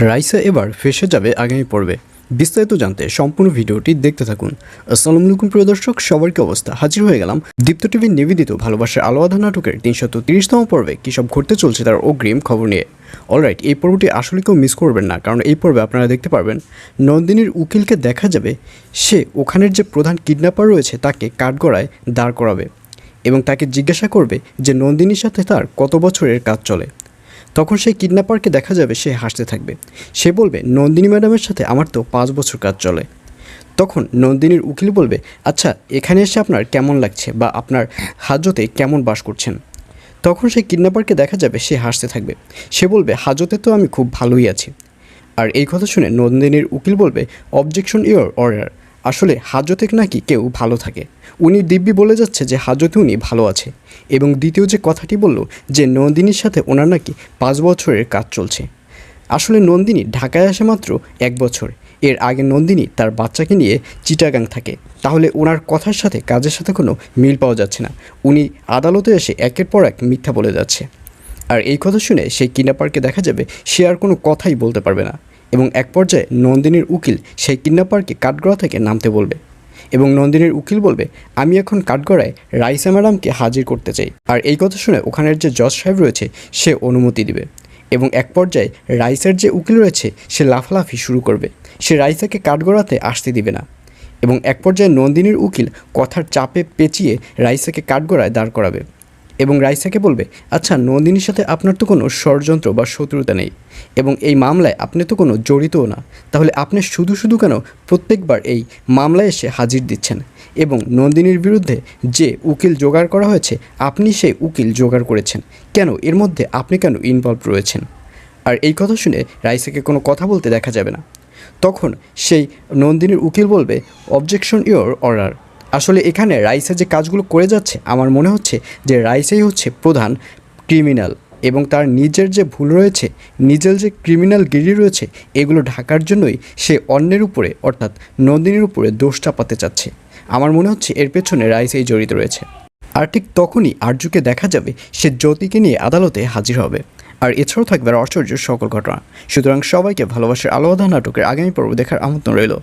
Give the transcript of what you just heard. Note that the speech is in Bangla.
রাইসা এবার ফেসে যাবে আগামী পর্বে। বিস্তারিত জানতে সম্পূর্ণ ভিডিওটি দেখতে থাকুন। আসসালামু আলাইকুম, প্রিয় দর্শক, সবার কি অবস্থা? হাজির হয়ে গেলাম দীপ্ত টিভির নিবেদিত ভালোবাসার আলো আধা নাটকের তিনশত তিরিশতম পর্বে কী সব ঘটতে চলছে তার অগ্রিম খবর নিয়ে। অলরাইট, এই পর্বটি আসলে কেউ মিস করবেন না, কারণ এই পর্বে আপনারা দেখতে পারবেন নন্দিনীর উকিলকে দেখা যাবে, সে ওখানের যে প্রধান কিডন্যাপার রয়েছে তাকে কাঠগড়ায় দাঁড় করাবে এবং তাকে জিজ্ঞাসা করবে যে নন্দিনীর সাথে তার কত বছরের কাজ চলে। তখন সেই কিডন্যাপারকে দেখা যাবে সে হাসতে থাকবে। সে বলবে, নন্দিনী ম্যাডামের সাথে আমার তো পাঁচ বছর কাজ চলে। তখন নন্দিনীর উকিল বলবে আচ্ছা এখানে এসে আপনার কেমন লাগছে বা আপনার হাজতে কেমন বাস করছেন? তখন সেই কিডন্যাপারকে দেখা যাবে সে হাসতে থাকবে। সে বলবে, হাজতে তো আমি খুব ভালোই আছি। আর এই কথা শুনে নন্দিনীর উকিল বলবে অবজেকশন ইওর অর্ডার আসলে হাজতে নাকি কেউ ভালো থাকে। উনি দিব্যি বলে যাচ্ছে যে হাজতে উনি ভালো আছে এবং দ্বিতীয় যে কথাটি বলল যে নন্দিনীর সাথে ওনার নাকি পাঁচ বছরের কাজ চলছে। আসলে নন্দিনী ঢাকায় আসে মাত্র এক বছর। এর আগে নন্দিনী তার বাচ্চাকে নিয়ে চিটাগাং থাকে। তাহলে ওনার কথার সাথে কাজের সাথে কোনো মিল পাওয়া যাচ্ছে না। উনি আদালতে এসে একের পর এক মিথ্যা বলে যাচ্ছে। আর এই কথা শুনে সেই কিডন্যাপারকে দেখা যাবে সে আর কোনো কথাই বলতে পারবে না। এবং এক পর্যায়ে নন্দিনীর উকিল সেই কিডন্যাপারকে কাঠগড়া থেকে নামতে বলবে এবং নন্দিনীর উকিল বলবে, আমি এখন কাঠগড়ায় রাইসা ম্যাডামকে হাজির করতে চাই। আর এই কথা শুনে ওখানের যে জজ সাহেব রয়েছে, সে অনুমতি দিবে এবং এক পর্যায়ে রাইসার যে উকিল রয়েছে, সে লাফালাফি শুরু করবে। সে রাইসাকে কাঠগড়াতে আসতে দিবে না এবং এক পর্যায়ে নন্দিনীর উকিল কথার চাপে পেঁচিয়ে রাইসাকে কাঠগড়ায় দাঁড় করাবে। এবং রাইসাকে বলবে আচ্ছা নন্দিনীর সাথে আপনার তো কোনো ষড়যন্ত্র বা শত্রুতা নেই এবং এই মামলায় আপনি তো কোনো জড়িতও না। তাহলে আপনি শুধু শুধু কেন প্রত্যেকবার এই মামলায় এসে হাজির দিচ্ছেন? এবং নন্দিনীর বিরুদ্ধে যে উকিল জোগাড় করা হয়েছে, আপনি সেই উকিল জোগাড় করেছেন। কেন? এর মধ্যে আপনি কেন ইনভলভ রয়েছেন? আর এই কথা শুনে রাইসাকে কোনো কথা বলতে দেখা যাবে না। তখন সেই নন্দিনীর উকিল বলবে অবজেকশন ইওর অর্ডার আসলে এখানে রাইসা যে কাজগুলো করে যাচ্ছে, আমার মনে হচ্ছে যে রাইসাই হচ্ছে প্রধান ক্রিমিনাল এবং তার নিজের যে ভুল রয়েছে, নিজের যে ক্রিমিনাল গিরি রয়েছে, এগুলো ঢাকার জন্যই সে অন্যের উপরে, অর্থাৎ নন্দিনীর উপরে দোষ চাপাতে চাচ্ছে। আমার মনে হচ্ছে এর পেছনে রাইসাই জড়িত রয়েছে। আর ঠিক তখনই আর্যকে দেখা যাবে সে জ্যোতিকে নিয়ে আদালতে হাজির হবে। আর এছাড়াও থাকবে আর আশ্চর্য সকল ঘটনা। সুতরাং সবাইকে ভালোবাসার আলাদা নাটকের আগামী পর্ব দেখার আমন্ত্রণ রইল।